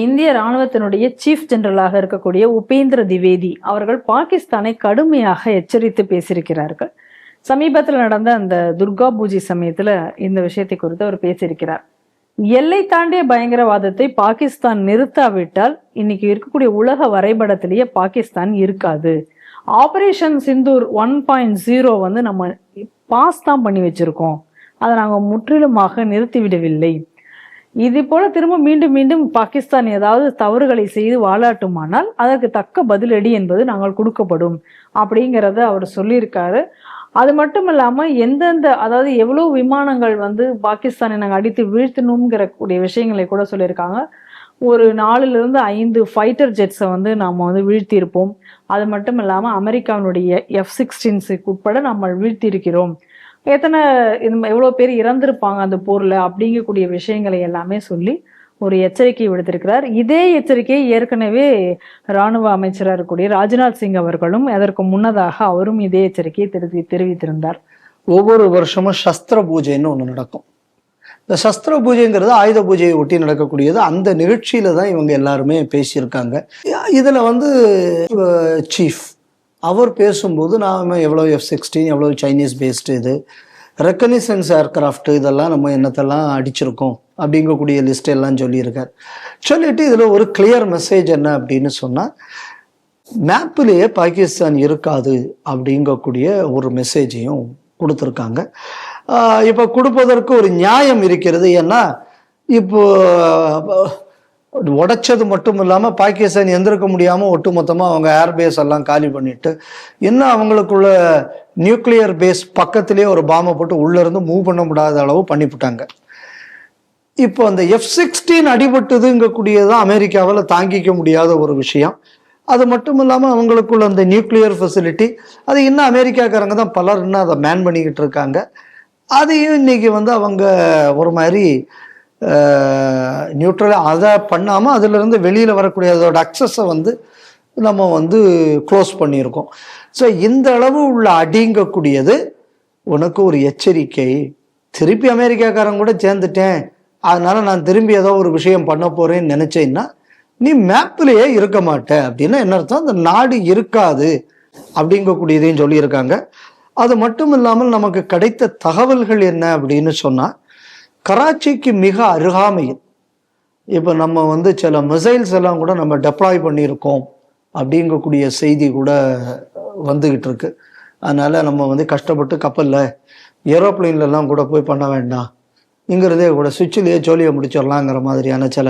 இந்திய ராணுவத்தினுடைய சீஃப் ஜெனரலாக இருக்கக்கூடிய உபேந்திர திவேதி அவர்கள் பாகிஸ்தானை கடுமையாக எச்சரித்து பேசியிருக்கிறார்கள். சமீபத்தில் நடந்த அந்த துர்கா பூஜை சமயத்தில் இந்த விஷயத்தை குறித்து அவர் பேசியிருக்கிறார். எல்லை தாண்டிய பயங்கரவாதத்தை பாகிஸ்தான் நிறுத்தாவிட்டால் இன்னைக்கு இருக்கக்கூடிய உலக வரைபடத்திலேயே பாகிஸ்தான் இருக்காது. Operation Sindoor one point zero வந்து நம்ம பாஸ் தான் பண்ணி வச்சிருக்கோம். அதை நாங்கள் முற்றிலுமாக நிறுத்திவிடவில்லை. இது போல திரும்ப மீண்டும் மீண்டும் பாகிஸ்தான் ஏதாவது தவறுகளை செய்து வாழாட்டுமானால் அதற்கு தக்க பதிலடி என்பது நாங்கள் கொடுக்கப்படும் அப்படிங்கிறத அவர் சொல்லியிருக்காரு. அது மட்டும் இல்லாமல் எந்தெந்த அதாவது எவ்வளோ விமானங்கள் வந்து பாகிஸ்தானை நாங்கள் அடித்து வீழ்த்தணுங்கிற கூடிய விஷயங்களை கூட சொல்லியிருக்காங்க. ஒரு நாலுலேருந்து ஐந்து ஃபைட்டர் ஜெட்ஸை வந்து நாம் வந்து வீழ்த்தியிருப்போம். அது மட்டும் இல்லாமல் அமெரிக்காவினுடைய எஃப் சிக்ஸ்டீன்ஸுக்கு உட்பட நம்ம வீழ்த்தியிருக்கிறோம். எத்தனை இது எவ்வளோ பேர் இறந்திருப்பாங்க அந்த போர்ல அப்படிங்கக்கூடிய விஷயங்களை எல்லாமே சொல்லி ஒரு எச்சரிக்கை விடுத்திருக்கிறார். இதே எச்சரிக்கையை ஏற்கனவே ராணுவ அமைச்சராக இருக்கக்கூடிய ராஜ்நாத் சிங் அவர்களும் அதற்கு முன்னதாக அவரும் இதே எச்சரிக்கையை தெரிவி தெரிவித்திருந்தார். ஒவ்வொரு வருஷமும் சஸ்திர பூஜைன்னு ஒன்று நடக்கும். இந்த சஸ்திர பூஜைங்கிறது ஆயுத பூஜையை ஒட்டி நடக்கக்கூடியது. அந்த நிகழ்ச்சியில தான் இவங்க எல்லாருமே பேசியிருக்காங்க. இதுல வந்து சீஃப் அவர் பேசும்போது நாம் எவ்வளோ எஃப் சிக்ஸ்டீன் எவ்வளோ சைனீஸ் பேஸ்டு இது ரெக்கனிசன்ஸ் ஏர்க்ராஃப்ட் இதெல்லாம் நம்ம என்னத்தெல்லாம் அடிச்சிருக்கோம் அப்படிங்கக்கூடிய லிஸ்ட் எல்லாம் சொல்லியிருக்கார். சொல்லிட்டு இதில் ஒரு கிளியர் மெசேஜ் என்ன அப்படின்னு சொன்னால் மேப்பிலேயே பாகிஸ்தான் இருக்காது அப்படிங்கக்கூடிய ஒரு மெசேஜையும் கொடுத்துருக்காங்க. இப்போ கொடுப்பதற்கு ஒரு நியாயம் இருக்கிறது. ஏன்னா இப்போ உடைச்சது மட்டும் இல்லாமல் பாகிஸ்தான் எந்திருக்க முடியாமல் ஒட்டுமொத்தமாக அவங்க ஏர்பேஸ் எல்லாம் காலி பண்ணிட்டு இன்னும் அவங்களுக்குள்ள நியூக்ளியர் பேஸ் பக்கத்திலே ஒரு பாம்பை போட்டு உள்ளேருந்து மூவ் பண்ண முடியாத அளவு பண்ணிவிட்டாங்க இப்போ அந்த எஃப் சிக்ஸ்டீன் அடிபட்டுதுங்கக்கூடியதான் அமெரிக்காவில் தாங்கிக்க முடியாத ஒரு விஷயம். அது மட்டும் இல்லாமல் அவங்களுக்குள்ள அந்த நியூக்ளியர் ஃபெசிலிட்டி அது இன்னும் அமெரிக்காக்காரங்க தான் பலர் இன்னும் அதை மேன் பண்ணிக்கிட்டு இருக்காங்க. அதையும் இன்னைக்கு வந்து அவங்க ஒரு மாதிரி நியூட்ரல் அதை பண்ணாமல் அதிலிருந்து வெளியில் வரக்கூடிய அதோட அக்சஸை வந்து நம்ம வந்து க்ளோஸ் பண்ணியிருக்கோம். ஸோ இந்த அளவு உள்ள அடிங்கக்கூடியது உனக்கு ஒரு எச்சரிக்கை. திருப்பி அமெரிக்காக்காரன் கூட சேர்ந்துட்டேன். அதனால நான் திரும்பி ஏதோ ஒரு விஷயம் பண்ண போறேன்னு நினைச்சேன்னா நீ மேப்லேயே இருக்க மாட்ட அப்படின்னா என்ன அர்த்தம்? அந்த நாடு இருக்காது அப்படிங்கக்கூடியதையும் சொல்லியிருக்காங்க. அது மட்டும் இல்லாமல் நமக்கு கிடைத்த தகவல்கள் என்ன அப்படின்னு சொன்னால் கராச்சிக்கு மிக அருகாமையில். இப்போ நம்ம வந்து சில மிசைல்ஸ் எல்லாம் கூட நம்ம டெப்ளாய் பண்ணியிருக்கோம் அப்படிங்கக்கூடிய செய்தி கூட வந்துகிட்டு இருக்கு. அதனால நம்ம வந்து கஷ்டப்பட்டு கப்பலில் ஏரோப்ளைன்லலாம் கூட போய் பண்ண வேண்டாம். இங்கிறதே கூட சுவிட்சிலேயே ஜோலியை முடிச்சிடலாங்கிற மாதிரியான சில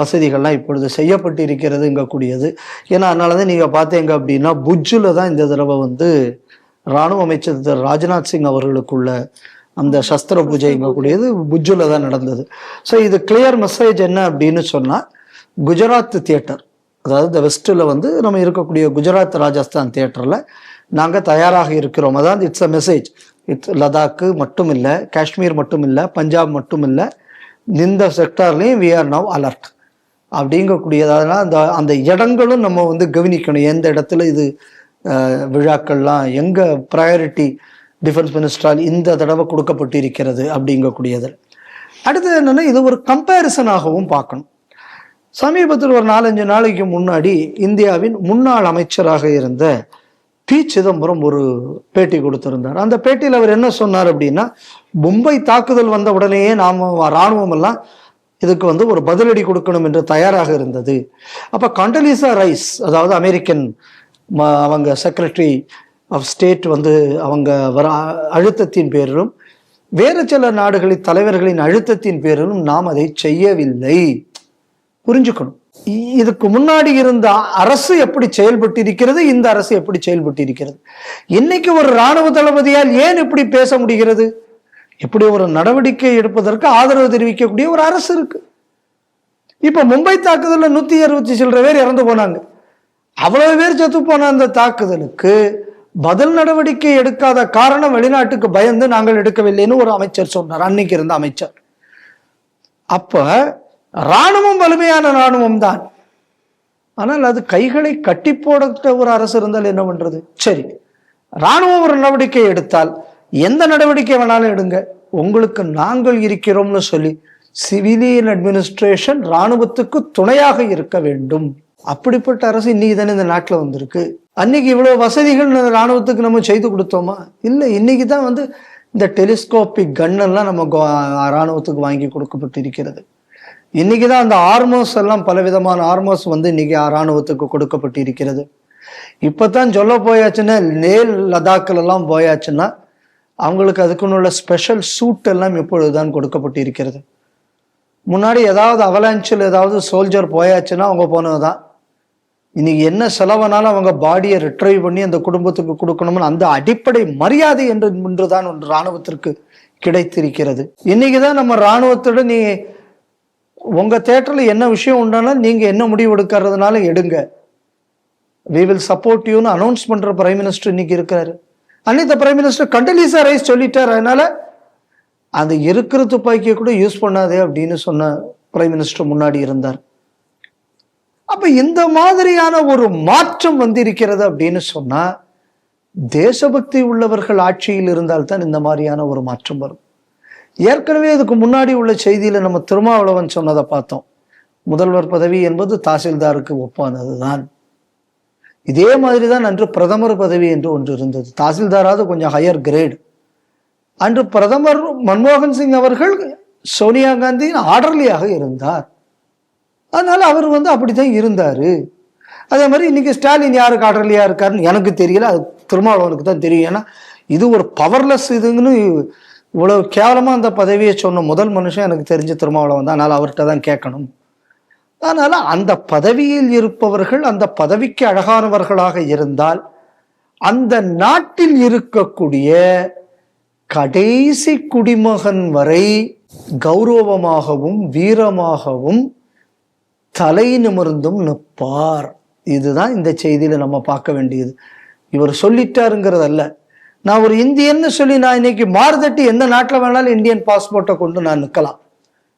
வசதிகள்லாம் இப்பொழுது செய்யப்பட்டு இருக்கிறதுங்கக்கூடியது ஏன்னா அதனால தான் நீங்கள் பார்த்தீங்க அப்படின்னா புஜ்ஜில் தான் இந்த தடவை வந்து இராணுவ அமைச்சர் திரு ராஜ்நாத் சிங் அவர்களுக்குள்ள அந்த சஸ்திர பூஜைங்கக்கூடியது புஜ்ஜில் தான் நடந்தது. ஸோ இது கிளியர் மெசேஜ் என்ன அப்படின்னு சொன்னால் குஜராத் தியேட்டர் அதாவது இந்த வெஸ்ட்டில் வந்து நம்ம இருக்கக்கூடிய குஜராத் ராஜஸ்தான் தியேட்டரில் நாங்கள் தயாராக இருக்கிறோம். அதாவது it's a message it's Ladakh மட்டும் இல்லை காஷ்மீர் மட்டும் இல்லை பஞ்சாப் மட்டும் இல்லை இந்த செக்டார்லேயும் வி ஆர் நவ் அலர்ட் அப்படிங்கக்கூடியதான அந்த அந்த இடங்களும் நம்ம வந்து கவனிக்கணும். எந்த இடத்துல இது விழாக்கள்லாம் எங்கே ப்ரையாரிட்டி டிஃபென்ஸ் மினிஸ்டரால் இந்த தடவை கொடுக்கப்பட்டு இருக்கிறது அப்படிங்கக்கூடியது. அடுத்தது என்னென்னா இது ஒரு கம்பேரிசனாகவும் பார்க்கணும். சமீபத்தில் ஒரு நாலஞ்சு நாளைக்கு முன்னாடி இந்தியாவின் முன்னாள் அமைச்சராக இருந்த பி. சிதம்பரம் ஒரு பேட்டி கொடுத்திருந்தார். அந்த பேட்டியில் அவர் என்ன சொன்னார் அப்படின்னா மும்பை தாக்குதல் வந்த உடனேயே நாம இராணுவம் எல்லாம் இதுக்கு வந்து ஒரு பதிலடி கொடுக்கணும் என்று தயாராக இருந்தது. அப்போ கண்டலீசா ரைஸ் அதாவது அமெரிக்கன் அவங்க செக்ரட்டரி ஆஃப் ஸ்டேட் வந்து அவங்க வர அழுத்தத்தின் பேரிலும் வேறு சில நாடுகளின் தலைவர்களின் அழுத்தத்தின் பேரிலும் நாம் அதை செய்யவில்லை. புரிஞ்சுக்கணும். இதுக்கு முன்னாடி இருந்த அரசு எப்படி செயல்பட்டு இருக்கிறது இந்த அரசு எப்படி செயல்பட்டு இருக்கிறது இன்னைக்கு ஒரு ராணுவ தளபதியால் ஏன் இப்படி பேச முடிகிறது? இப்படி ஒரு நடவடிக்கை எடுப்பதற்கு ஆதரவு தெரிவிக்கக்கூடிய ஒரு அரசு இருக்கு. இப்ப மும்பை தாக்குதலில் நூத்தி அறுபத்தி சில்லற பேர் இறந்து போனாங்க. அவ்வளவு பேர் செத்து போன அந்த தாக்குதலுக்கு பதில் நடவடிக்கை எடுக்காத காரணம் வெளிநாட்டுக்கு பயந்து நாங்கள் எடுக்கவில்லைன்னு ஒரு அமைச்சர் சொன்னார். அன்னைக்கு இருந்த அமைச்சர். அப்ப ராணுவம் வலிமையான ராணுவம் தான். ஆனால் அது கைகளை கட்டி போட ஒரு அரசு இருந்தால் என்ன பண்றது? சரி ராணுவம் ஒரு நடவடிக்கை எடுத்தால் எந்த நடவடிக்கை வேணாலும் எடுங்க. உங்களுக்கு நாங்கள் இருக்கிறோம்னு சொல்லி சிவிலியன் அட்மினிஸ்ட்ரேஷன் ராணுவத்துக்கு துணையாக இருக்க வேண்டும். அப்படிப்பட்ட அரசு இன்னைக்கு தானே இந்த நாட்டில் வந்திருக்கு? அன்னைக்கு இவ்வளோ வசதிகள் இராணுவத்துக்கு ராணுவத்துக்கு நம்ம செய்து கொடுத்தோமா? இல்லை இன்னைக்கு தான் வந்து இந்த டெலிஸ்கோப்பிக் கன்னெல்லாம் நம்ம கோ- ராணுவத்துக்கு வாங்கி கொடுக்கப்பட்டிருக்கிறது. இன்னைக்கு தான் அந்த ஆர்மோஸ் எல்லாம் பலவிதமான ஆர்மோஸ் வந்து இன்னைக்கு ராணுவத்துக்கு கொடுக்கப்பட்டிருக்கிறது. இப்போதான் சொல்ல போயாச்சுன்னா லேல் லடாக்கில் எல்லாம் போயாச்சுன்னா அவங்களுக்கு அதுக்குன்னு உள்ள ஸ்பெஷல் சூட் எல்லாம் இப்பொழுதுதான் கொடுக்கப்பட்டிருக்கிறது. முன்னாடி ஏதாவது அவலாஞ்சில் ஏதாவது சோல்ஜர் போயாச்சுன்னா அவங்க போனதுதான். இன்னைக்கு என்ன செலவானாலும் அவங்க பாடியை ரிட்ரைவ் பண்ணி அந்த குடும்பத்துக்கு கொடுக்கணும்னு அந்த அடிப்படை மரியாதை என்று ஒன்றுதான் ஒன்று ராணுவத்திற்கு கிடைத்திருக்கிறது. இன்னைக்கு தான் நம்ம ராணுவத்தோட நீ உங்க தேட்டரில் என்ன விஷயம் உண்டானா நீங்க என்ன முடிவு எடுக்கிறதுனால எடுங்க. வி வில் சப்போர்ட் யூன்னு அனௌன்ஸ் பண்ற பிரைம் மினிஸ்டர் இன்னைக்கு இருக்காரு அன்னைக்கு பிரைம் மினிஸ்டர் கண்டலீசா ரைஸ் சொல்லிட்டார். அதனால அந்த இருக்கிற துப்பாக்கியை கூட யூஸ் பண்ணாதே அப்படின்னு சொன்ன பிரைம் மினிஸ்டர் முன்னாடி இருந்தார். அப்ப இந்த மாதிரியான ஒரு மாற்றம் வந்திருக்கிறது அப்படின்னு சொன்னா தேசபக்தி உள்ளவர்கள் ஆட்சியில் இருந்தால்தான் இந்த மாதிரியான ஒரு மாற்றம் வரும். ஏற்கனவே இதுக்கு முன்னாடி உள்ள செய்தியில நம்ம திருமாவளவன் சொன்னதை பார்த்தோம். முதல்வர் பதவி என்பது தாசில்தாருக்கு ஒப்பானதுதான். இதே மாதிரி தான் அன்று பிரதமர் பதவி என்று ஒன்று இருந்தது. தாசில்தாராவது கொஞ்சம் ஹையர் கிரேட் அன்று பிரதமர் மன்மோகன் சிங் அவர்கள் சோனியா காந்தியின் ஆர்டர்லியாக இருந்தார். அதனால் அவர் வந்து அப்படி தான் இருந்தார். அதே மாதிரி இன்னைக்கு ஸ்டாலின் யாருக்கு ஆர்டர்லியா இருக்காருன்னு எனக்கு தெரியல. அது திருமாவளவனுக்கு தான் தெரியும். ஏன்னா இது ஒரு பவர்லெஸ் இதுங்கன்னு இவ்வளோ கேவலமாக அந்த பதவியை சொன்ன முதல் மனுஷன் எனக்கு தெரிஞ்ச திருமாவளவன் தான். அதனால் அவர்கிட்ட தான் கேட்கணும். அதனால் அந்த பதவியில் இருப்பவர்கள் அந்த பதவிக்கு அழகானவர்களாக இருந்தால் அந்த நாட்டில் இருக்கக்கூடிய கடைசி குடிமகன் வரை கௌரவமாகவும் வீரமாகவும் தலை நிமிர்ந்தும் நிற்பார். இதுதான் இந்த செய்தியில நம்ம பார்க்க வேண்டியது. இவர் சொல்லிட்டாருங்கிறதல்ல. நான் ஒரு இந்தியன்னு சொல்லி நான் இன்னைக்கு மாறுதட்டி எந்த நாட்டில் வேணாலும் இந்தியன் பாஸ்போர்ட்டை கொண்டு நான் நிற்கலாம்.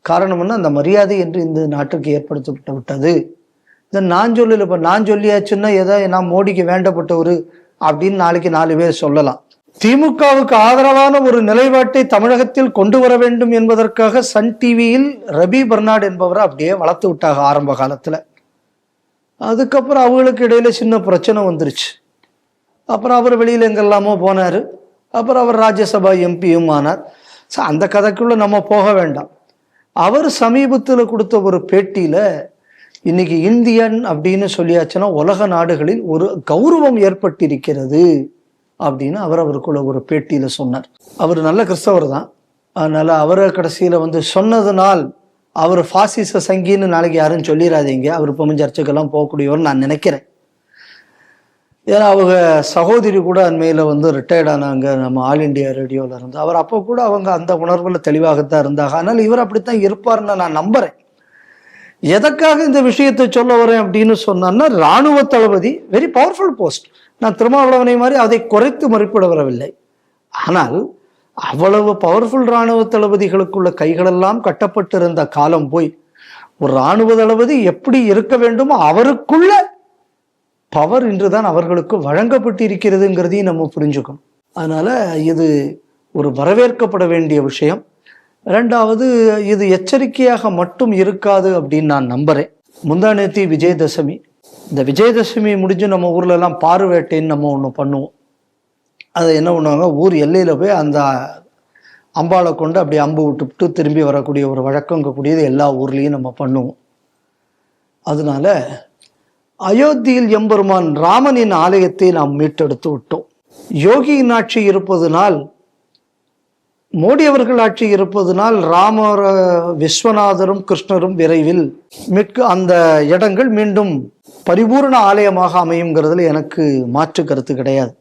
காரணம் என்ன? அந்த மரியாதை என்று இந்த நாட்டுக்கு ஏற்படுத்தப்பட்டு விட்டது. இதை நான் சொல்லல இப்போ நான் சொல்லியாச்சுன்னா ஏதோ நான் மோடிக்கு வேண்டப்பட்டவர் அப்படின்னு நாளைக்கு நாலு பேர் சொல்லலாம். திமுகவுக்கு ஆதரவான ஒரு நிலைப்பாட்டை தமிழகத்தில் கொண்டு வர வேண்டும் என்பதற்காக சன் டிவியில் ரபி பர்னாட் என்பவரை அப்படியே வளர்த்து விட்டாங்க ஆரம்ப காலத்தில். அதுக்கப்புறம் அவங்களுக்கு இடையில சின்ன பிரச்சனை வந்துருச்சு. அப்புறம் அவர் வெளியில் எங்கெல்லாமோ போனார். அப்புறம் அவர் ராஜ்யசபா எம்பியும் ஆனார். ஸோ அந்த கதைக்குள்ள நம்ம போக வேண்டாம். அவர் சமீபத்தில் கொடுத்த ஒரு பேட்டியில் இன்னைக்கு இந்தியன் அப்படின்னு சொல்லியாச்சுன்னா உலக நாடுகளில் ஒரு கௌரவம் ஏற்பட்டிருக்கிறது. அப்படின்னு அவர் அவருக்குள்ள ஒரு பேட்டியில சொன்னார். அவர் நல்ல கிறிஸ்தவர் தான். அதனால அவரை கடைசியில வந்து சொன்னதுனால் அவர் ஃபாசிச சங்கின்னு நாளைக்கு யாரும் சொல்லிடாதீங்க அவர் இப்போ சர்ச்சுக்கெல்லாம் போகக்கூடியவர்னு நான் நினைக்கிறேன். ஏன்னா அவங்க சகோதரி கூட அண்மையில் வந்து ரிட்டையர்ட் ஆனாங்க. நம்ம ஆல் இண்டியா ரேடியோவில் இருந்து. அவர் அப்போ கூட அவங்க அந்த உணர்வில் தெளிவாகத்தான் இருந்தாங்க. ஆனால் இவர் அப்படித்தான் இருப்பார்னு நான் நம்புறேன். எதற்காக இந்த விஷயத்தை சொல்ல வரேன் அப்படின்னு சொன்னான்னா ராணுவ தளபதி வெரி பவர்ஃபுல் போஸ்ட் நான் திருமாவளவனை மாதிரி அதை குறைத்து மறுப்பிட வரவில்லை. ஆனால் அவ்வளவு பவர்ஃபுல் ராணுவ தளபதிகளுக்குள்ள கைகளெல்லாம் கட்டப்பட்டிருந்த காலம் போய் ஒரு ராணுவ தளபதி எப்படி இருக்க வேண்டுமோ அவருக்குள்ள பவர் இன்றுதான் அவர்களுக்கு வழங்கப்பட்டு இருக்கிறதுங்கிறதையும் நம்ம புரிஞ்சுக்கணும். அதனால இது ஒரு வரவேற்கப்பட வேண்டிய விஷயம். ரெண்டாவது இது எச்சரிக்கையாக மட்டும் இருக்காது அப்படின்னு நான் நம்புறேன். முந்தா நேத்தி விஜயதசமி. இந்த விஜயதசமி முடிஞ்சு நம்ம ஊர்ல எல்லாம் பார்வேட்டைன்னு நம்ம ஒன்று பண்ணுவோம். அதை என்ன பண்ணுவாங்க ஊர் எல்லையில போய் அந்த அம்பாளை கொண்டு அப்படி அம்பு விட்டுவிட்டு திரும்பி வரக்கூடிய ஒரு வழக்கங்கக்கூடியது கூடியது எல்லா ஊர்லேயும் நம்ம பண்ணுவோம். அதனால அயோத்தியில் எம்பெருமான் ராமனின் ஆலயத்தை நாம் மீட்டெடுத்து விட்டோம். யோகியின் ஆட்சி இருப்பதனால் மோடி அவர்கள் ஆட்சி இருப்பதனால் ராமர் விஸ்வநாதரும் கிருஷ்ணரும் விரைவில் மிக்க அந்த இடங்கள் மீண்டும் பரிபூர்ண ஆலயமாக அமையுங்கிறதுல எனக்கு மாற்று கருத்து கிடையாது.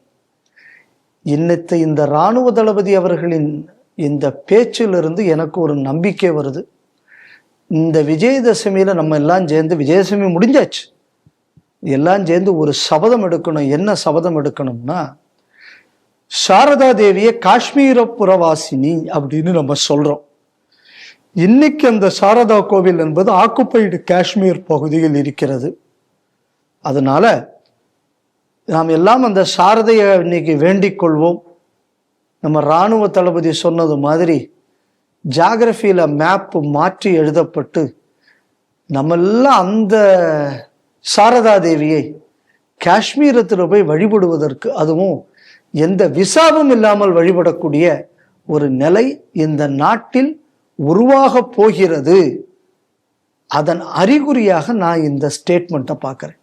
இன்னத்தை இந்த இராணுவ தளபதி அவர்களின் இந்த பேச்சிலிருந்து எனக்கு ஒரு நம்பிக்கை வருது. இந்த விஜயதசமியில் நம்ம எல்லாம் சேர்ந்து விஜயதசமி முடிஞ்சாச்சு. எல்லாம் சேர்ந்து ஒரு சபதம் எடுக்கணும். என்ன சபதம் எடுக்கணும்னா சாரதா தேவியை காஷ்மீர புறவாசினி அப்படின்னு நம்ம சொல்றோம். இன்னைக்கு அந்த சாரதா கோவில் என்பது ஆக்குப்பைடு காஷ்மீர் பகுதியில் இருக்கிறது. அதனால நாம் எல்லாம் அந்த சாரதையை இன்னைக்கு வேண்டிக் கொள்வோம். நம்ம இராணுவ தளபதி சொன்னது மாதிரி ஜாகிரபியில் மேப்பு மாற்றி எழுதப்பட்டு நம்மெல்லாம் அந்த சாரதா தேவியை காஷ்மீரத்தில் போய் வழிபடுவதற்கு அதுவும் எந்த விசாவும் இல்லாமல் வழிபடக்கூடிய ஒரு நிலை இந்த நாட்டில் உருவாக போகிறது. அதன் அறிகுறியாக நான் இந்த ஸ்டேட்மெண்ட்டை பார்க்குறேன்.